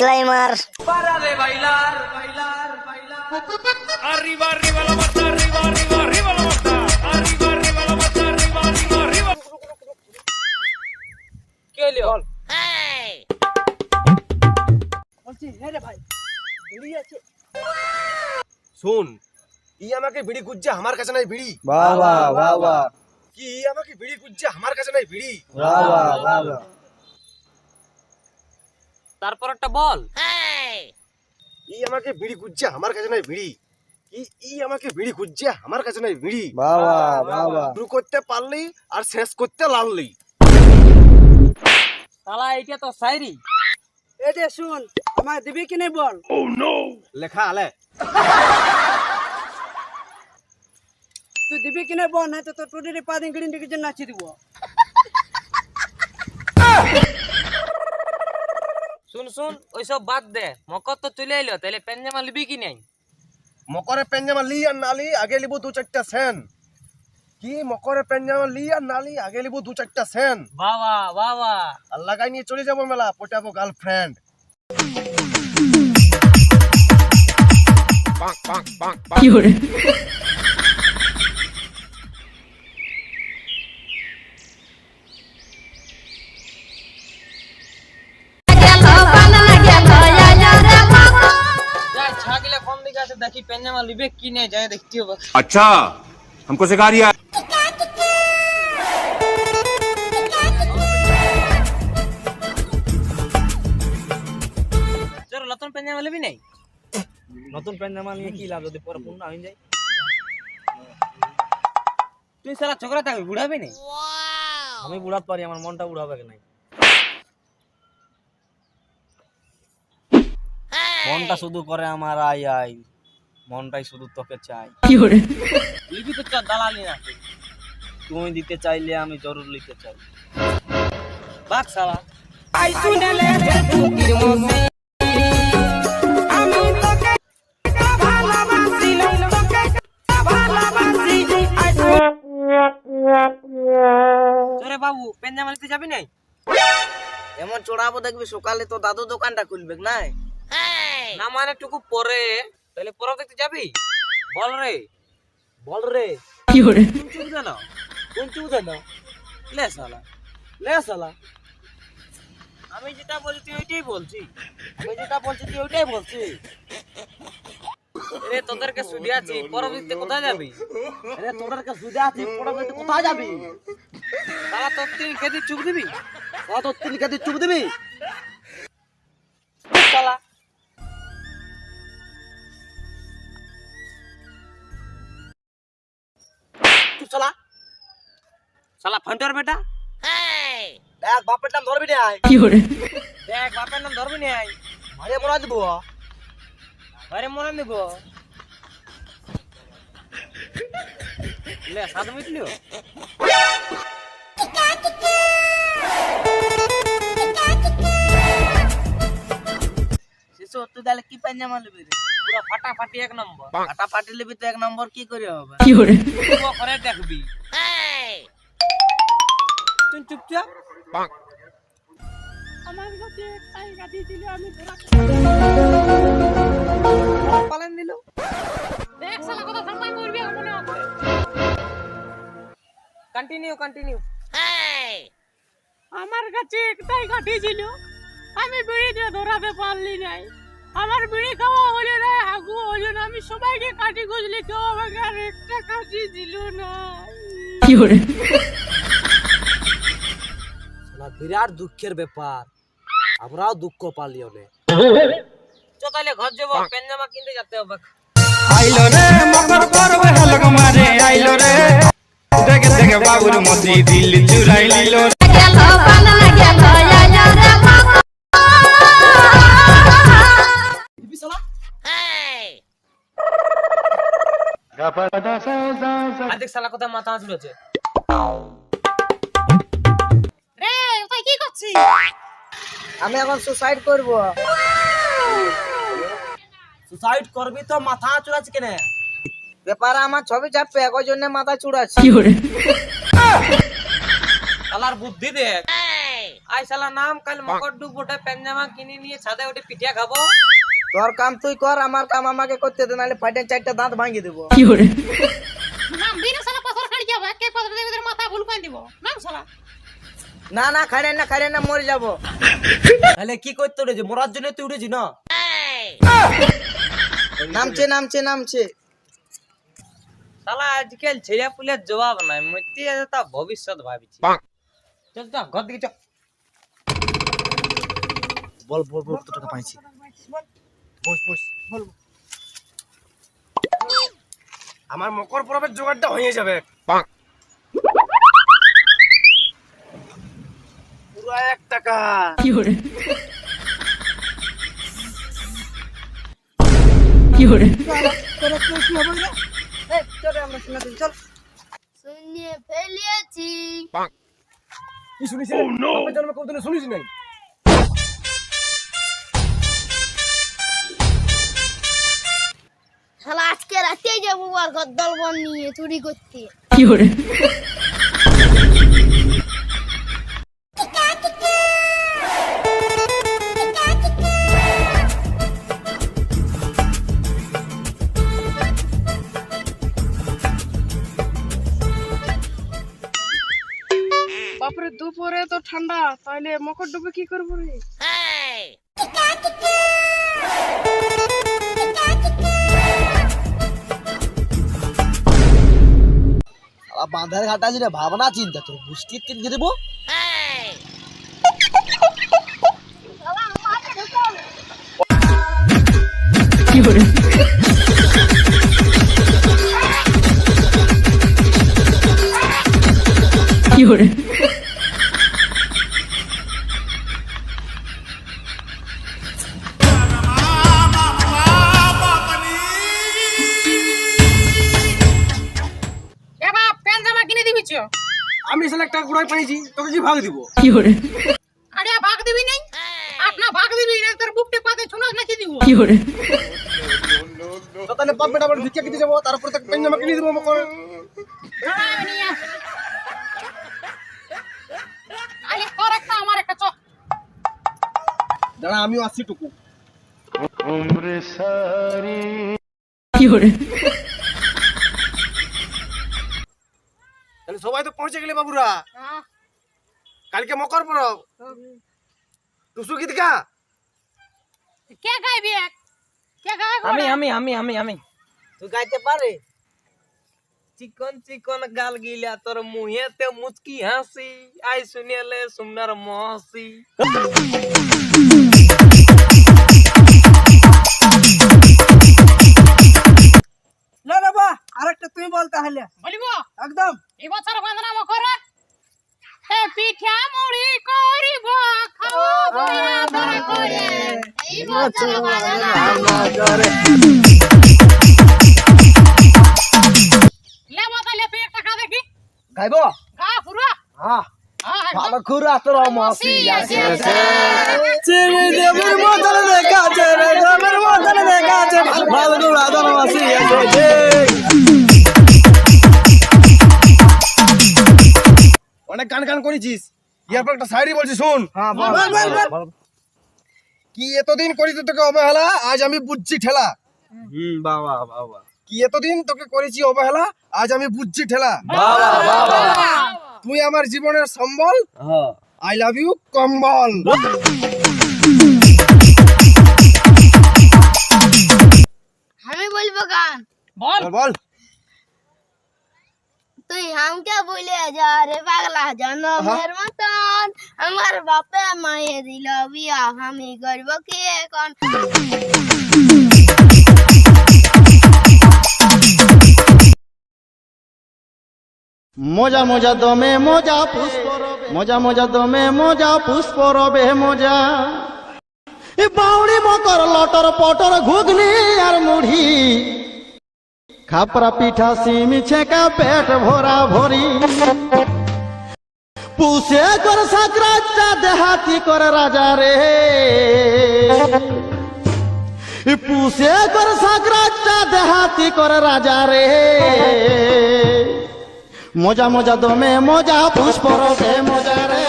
Disclaimer Arriba, arriba la mata, arriba, arriba, arriba la mata. Arriba, arriba la mata, arriba, arriba, arriba. কে লিও শুন ই আমাকে বিড়ি খুঁজছে আমার কাছে নাই বিড়ি বাহ বাহ বাহ বাহ কি ই আমাকে বিড়ি খুঁজছে আমার কাছে নাই বিড়ি বাহ বাহ বাহ বাহ তারপর একটা বল। ই আমাকে বিড়ি খুঁজছে আমার কাছে নাই বিড়ি। ই ই আমাকে বিড়ি খুঁজছে আমার কাছে নাই বিড়ি। বাহ বাহ বাহ বাহ শুরু করতে পারলি আর শেষ করতে লাললি। শালা এইটা তো শায়রি এটা শুন আমার দিবি কি নেই বল? লেখা আলে। তুই দিবি কি নেই বল না তো তোর টুটির পা দিন গিড়িন দিকে নাচি দিব। শুন ওইসব বাদ দে। মকর তো চলে এলো তাহলে পেনজামা লিবি কি নাই? মকরে পেঞ্জামা লি আর নালি আগে লিবো দু চারটা সেন। কি মকরে পেঞ্জামা লি আর নালি আগে লিবো দু চারটা সেন? বাবা বাবা। আর লাগাই নিয়ে চলে যাব মেলা পটাবো গার্লফ্রেন্ড যাই কোন দিকে আছে দেখি পেনজামা লিবে কি নেই যাই দেখতে হবে अच्छा हमको सिखा रिया তোর নতুন পেনজামা লিবি নাই নতুন প্যান্ট জামা নিয়ে কি লাভ যদি পরে পূর্ণ হয়ে যায় তুই সারা ছোকরা থাকবি বুড়াবি নাই আমি বুড়াতে পারি আমার মনটা বুড়াবে কি নাই মনটা শুধু করে আমার আই আই মনটাই শুধু তোকে চাই। লিবি তো দালালি না তুমি দিতে চাইলে আমি জরুর নিতে চাই। বাক শালা। তোরে বাবু পেনজামা লিতে যাবি নাই? এমন চড়াবো দেখবি সকালে তো দাদু দোকানটা খুলবে নাই? না মানে টুকু পরে তাহলে পরে দেখতে যাবি? বল রে। বল রে। কোন চুপ দে না কোন চুপ দে না লে শালা। লে শালা। আমি যেটা বলছি তুই ওইটাই বলছি। আমি যেটা বলছি তুই ওইটাই বলছি। রে তোদেরকে সুদি আছি পরবর্তীতে কোথায় যাবি? আরে তোদেরকে সুদে আছে বলতে কোথায় যাবি? তারা তোর তিন খেতে চুপ দিবি? কত তিল খেতে চুপ দিবি? চলা। শালা ফান্টার বেটা। দেখ বাপের নাম ধরবি না কি দেখ বাপের নাম ধরবি নাই মারে মরা দিব। আরে মনে নিব। লে সাত মিটলিও শিশু তুই তাহলে কি পাঞ্জামা লিবি রে? পুরো ফাটাফাটি এক নম্বর। আটা ফাটি লিবি তো এক নম্বর কি করে হবে? তুই করে? দেখবি। তুই চুপচাপ পালেন দিল। কন্টিনিউ কন্টিনিউ আমার কাছে একটাই ছিল আমি বিড়িতে ধরাতে পারলি নাই। আমার বিড়ি খাওয়া হলো না আগু হলো না আমি সবাইকে কাঠি খুঁজলি কেউ আমাকে আর একটা কাঠি দিল না। কি শালা বিরাট দুঃখের ব্যাপার। আমরাও দুঃখ পালি অনেক চ তাহলে ঘর যাব পেনজামা কিনতে যেতে হবে। আইলো রে মকর পর্ব হালক মারে আইলো রে। দেখে দেখে বাবুর মতি দিল চুরাই নিল আদিক শালা কথা মাথা চুলেছে রে তুই কি করছিস? আমি এখন সুসাইড করব। সুসাইড করবি তো মাথা চুরাচ্ছে কেন? ব্যাপারে আমার ছবি চাপবে ওই জন্য মাথা চুড়াচ্ছি। শালার বুদ্ধি দেখ। আই শালা নাম কাল মকর ডুব ওটা কিনে নিয়ে ছাদে ওটা পিঠা খাব। তোর কাম তুই কর আমার কাম আমাকে করতে দে নাহলে ফাটে চারটা দাঁত ভাঙিয়ে দেবো। নাম বিনা সালা পাথর খাড়ি যাবে কে পাথর দেবে তোর মাথা ভুল করে দিব। নাম সালা না না খাইলে না খাইলে না মরে যাব। তাহলে কি করতে উঠেছি? মরার জন্য তুই উঠেছি না? নামছে নামছে নামছে। শালা আজকাল ছেলে পুলের জবাব নাই মরতে আছে তা ভবিষ্যৎ ভাবিছি। চল চল ঘর দিকে চল। বল বল বল কত টাকা পাইছি? বস বস বল। আমার মকর পরবের জোগাড়টা হয়ে যাবে। পুরো এক টাকা। শুনিয়ে ফেলিয়েছি। কি শুনিস বাপের জন্মে কোনদিনও শুনিস নাই শালা আজকে রাতেই যাব আর গদ্দল বন নিয়ে চুরি করতে। বাপরে দুপুরে তো ঠান্ডা তাইলে মকর ডুবে কি করব রে? বাঁধার ঘাটা যেটা ভাবনা চিন্তা তোর বুঝতে দিয়ে দেবো? এবার একটা পাইছি তোকে কি ভাগ দিব? আরে ভাগ দিবি নাই? আপনা ভাগ দিবি না তোর বুকটে পাতে ছোনাস নাকি দিব? তো তাহলে বাপ বেটা আবার ভিক্ষা কিনতে যাব তারপরে তোকে পেঞ্জামা কিনে দিব মকর আরে তোর একটা আমার একটা চ। দাঁড়া আমিও আসছি টুকু। তাহলে সবাই তো পৌঁছে গেলে বাবুরা। হ্যাঁ। কালকে মকর পরব। টুসু গীত গা কে গাইবি কে গাইবি আমি আমি আমি আমি আমি। তুই গাইতে পারে? চিকন চিকন গাল গিলা তোর মুহেতে মুচকি হাসি। আই শুনিলে সুমনার মহসি। আরেকটা তুমি বল তাহলে। বলিব? একদম। এবছর বন্ধনা মকরে হে পিঠা মুড়ি করিব খাওয়াবো আদর করে। এই বছর বন্দনা লেবো তাহলে তুই একটা গা দেখি। গাইব? গা পুরো হ্যাঁ। ভালো খুরা তোর মসি চিনি দেবের মতন দেখাছে রে দেবের মতন দেখাছে ভালো গুড়া তোর মাসি অনেক গান গান করেছিস। ইয়ার পর একটা শায়রি বলছি শুন। হ্যাঁ বল। বল বল কি এতদিন করি তোকে অবহেলা? আজ আমি বুঝছি ঠেলা। হুম বাবা বাবা কি এতদিন তোকে করেছি অবহেলা? আজ আমি বুঝছি ঠেলা। তুই আমার জীবনের সম্বল। হ্যাঁ। আই লাভ ইউ কম্বল। আমি বলব গান। বল। বল, বল। তুই হামকে বলে যা রে পাগলা জনমের মতন। আমার বাপে মায়ে দিল বিয়া আমি করব কি এখন? মজা মজা, দমে মজা, পুষ্প মজা মজা, দমে মজা, পুষ্প রবে মজা। বাউড়ি মকর, লটর, পটর, ঘুগনি আর মুড়ি। খাপরা পিঠা, সিম, ছেঁকা, পেট ভরা ভরি। পুষে কর সাকরাচ্চা দেহাতি করে রাজা রে। পুষে কর সাকরাচ্চা দেহাতি করে রাজা রে। মজা মজা দমে মজা পুষ্প রসে মজা রে